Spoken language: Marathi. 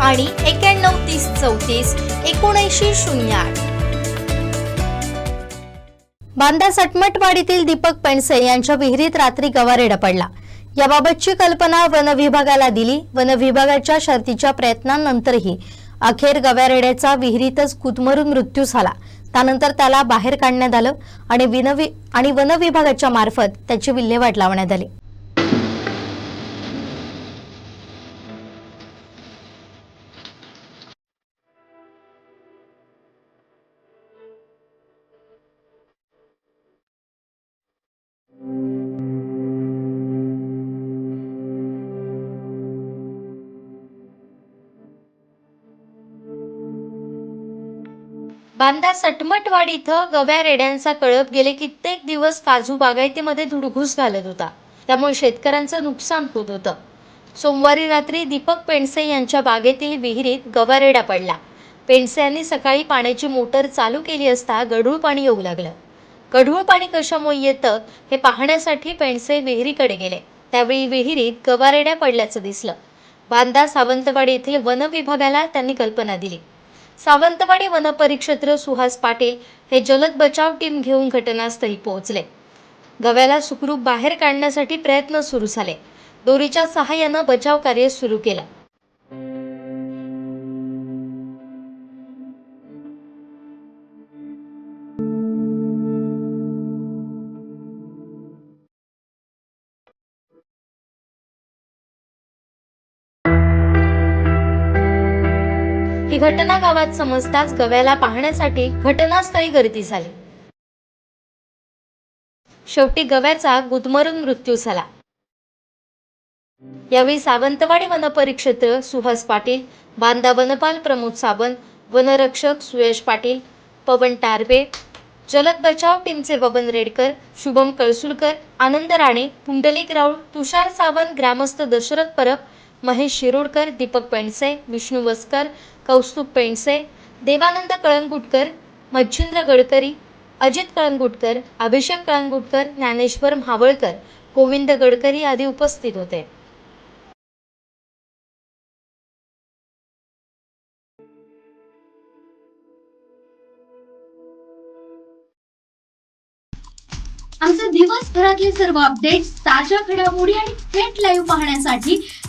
आणि एक्याण्णव तीस चौतीस एकोणऐंशी शून्य आठ. बांदा सटमटवाडीतील दीपक पेंडसे यांच्या विहिरीत रात्री गवारेडा पडला याबाबतची कल्पना वन विभागाला दिली. वन विभागाच्या शर्तीच्या प्रयत्नांनंतरही अखेर गव्यारेड्याचा विहिरीतच कुतमरून मृत्यू झाला. त्यानंतर त्याला बाहेर काढण्यात आलं आणि विनवि आणि वन विभागाच्या मार्फत त्याची विल्हेवाट लावण्यात आली. बांदा सटमटवाडी इथं गव्या रेड्यांचा कळप गेले कित्येक दिवस काजू बागायतीमध्ये धुडघूस घालत होता. त्यामुळे शेतकऱ्यांचं नुकसान होत होतं. सोमवारी रात्री दीपक पेंडसे यांच्या बागेतील विहिरीत गवारेडा पडला. पेंडसे यांनी सकाळी पाण्याची मोटर चालू केली असता गढूळ पाणी येऊ लागलं. गढूळ पाणी कशामुळे येतं हे पाहण्यासाठी पेंडसे विहिरीकडे गेले. त्यावेळी विहिरीत गवारेड्या पडल्याचं दिसलं. बांदा सावंतवाडी येथील वन विभागाला त्यांनी कल्पना दिली. सावंतवाडी वनपरिक्षेत्र सुहास पाटील हे जलद बचाव टीम घेऊन घटनास्थळी पोहोचले. गव्याला सुखरूप बाहेर काढण्यासाठी प्रयत्न सुरू झाले. दोरीच्या सहाय्यानं बचाव कार्य सुरू केलं. ही घटना गावात समजताच गव्याला पाहण्यासाठी घटनास्थळी गर्दी झाली. शेवटी गव्याचा गुदमरून मृत्यू झाला. यावेळी सावंतवाडी वनपरिक्षेत्र सुहास पाटील बांदा वनपाल प्रमोद सावंत वनरक्षक सुयश पाटील पवन टारवे जलद बचाव टीमचे बबन रेडकर शुभम कळसुलकर आनंद राणे पुंडलिक राऊळ तुषार सावंत ग्रामस्थ दशरथ परब महेश शिरोडकर दीपक पेंडसे विष्णू वसकर कौस्तुभ पेंडसे देवानंद कळंगुटकर मच्छिंद्र गडकरी अजित कळंगुटकर अभिषेक कळंगुटकर ज्ञानेश्वर म्हावळकर गोविंद गडकरी आदी उपस्थित होते. आमचे दिवसभरातले सर्व अपडेट्स ताज्या घडामोडी आणि थेट लाईव्ह पाहण्यासाठी